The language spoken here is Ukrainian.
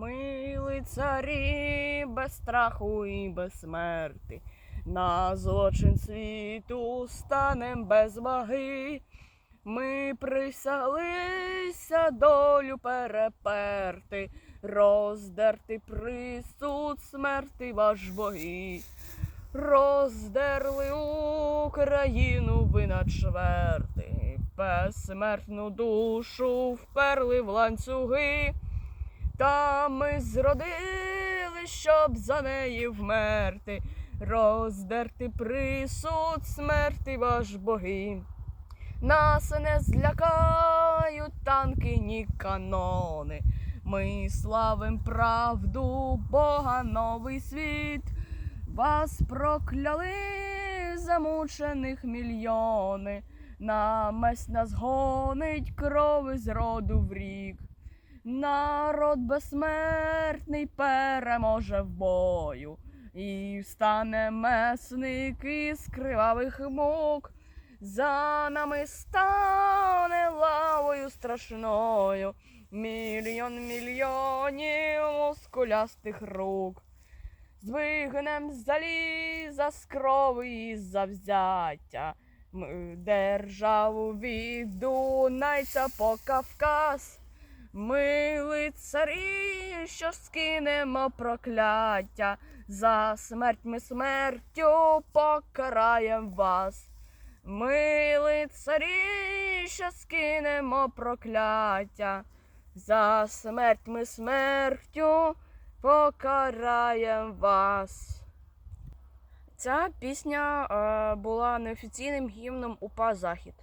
Ми лицарі без страху і без смерти. На злочин світу станем без ваги. Ми присялися долю переперти, роздерти присуд смерти ваш боги. Роздерли Україну ви на чверти, безсмертну душу вперли в ланцюги. Та ми зродили, щоб за неї вмерти, роздерти присуд смерти ваш боги. Нас не злякають танки, ні канони. Ми славим правду, Бога новий світ. Вас прокляли замучених мільйони. На месть нас гонить крови з роду в рік. Народ безсмертний переможе в бою, і встане месник із кривавих мук. За нами стане лавою страшною мільйон мільйонів мускулястих рук. Звигнем заліза з крови і завзяття. Державу від Дунайця по Кавказ. Ми лицарі, що скинемо прокляття. За смерть ми смертю покараєм вас. Ми лицарі, що скинемо прокляття. За смерть ми смертю покараєм вас. Ця пісня е, була неофіційним гімном УПА Захід.